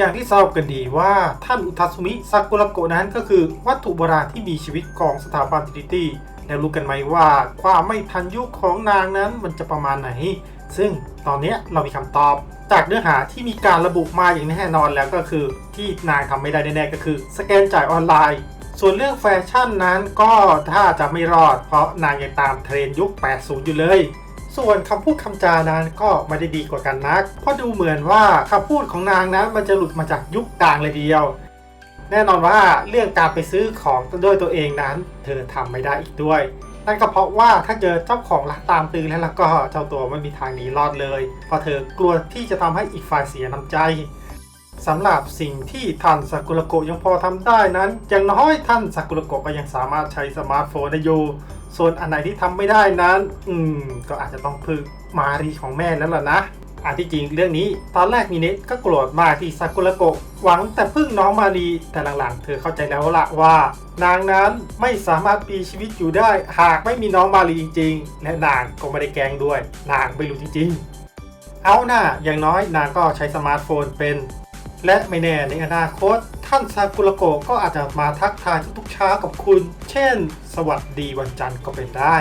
อย่างที่ทราบกันดีว่าท่านอุทัสุมิซากุระโกะนั้นก็คือวัตถุโบราณที่มีชีวิตของสถาบันทริตี้แล้วรู้กันไหมว่าความไม่ทันยุคของนางนั้นมันจะประมาณไหน ซึ่งตอนนี้เรามีคำตอบ จากเนื้อหาที่มีการระบุมาอย่างแน่นอนแล้วก็คือ ที่นางทำไม่ได้แน่ๆก็คือ สแกนจ่ายออนไลน์ ส่วนเรื่องแฟชั่นนั้นก็ถ้าจะไม่รอดเพราะนางยังตามเทรนยุค 80 อยู่เลย ส่วนคำพูดคำจานั้นก็ไม่ได้ดีกว่ากันนัก เพราะดูเหมือนว่าคำพูดของนางนั้นมันจะหลุดมาจากยุคกลางเลยเดียว แน่นอนว่าเรื่องการไปซื้อของด้วยตัวเองนั้น เธอทำไม่ได้อีกด้วย นั่นก็เพราะว่าถ้าเจอเจ้าของรักตามตื้อแล้วล่ะก็เจ้าตัวไม่มีทางหนีรอดเลย เพราะเธอกลัวที่จะทำให้อีกฝ่ายเสียน้ำใจสำหรับสิ่งที่ท่านซากุระโกะยังพอทำได้นั้น อย่างน้อยท่านซากุระโกะก็ยังสามารถใช้สมาร์ทโฟนได้อยู่ ส่วนอันไหนที่ทำไม่ได้นั้น อืม ก็อาจจะต้องพึ่งมารีของแม่แล้วล่ะนะอันที่จริงเรื่องนี้ตอนแรกมิเนะก็โกรธมากที่ซากุระโกะหวังแต่พึ่งน้องมารีแต่หลังๆ เธอเข้าใจแล้วละว่า นางนั้นไม่สามารถมีชีวิตอยู่ได้ หากไม่มีน้องมารีจริง ๆ และนางก็ไม่ได้แกล้งด้วย นางไม่รู้จริงๆ เอาหน่าอย่างน้อยนางก็ใช้สมาร์ทโฟนเป็น และไม่แน่ในอนาคต ท่านซากุระโกก็อาจจะมาทักทายทุกๆเช้ากับคุณ เช่น สวัสดีวันจันทร์ก็เป็นได้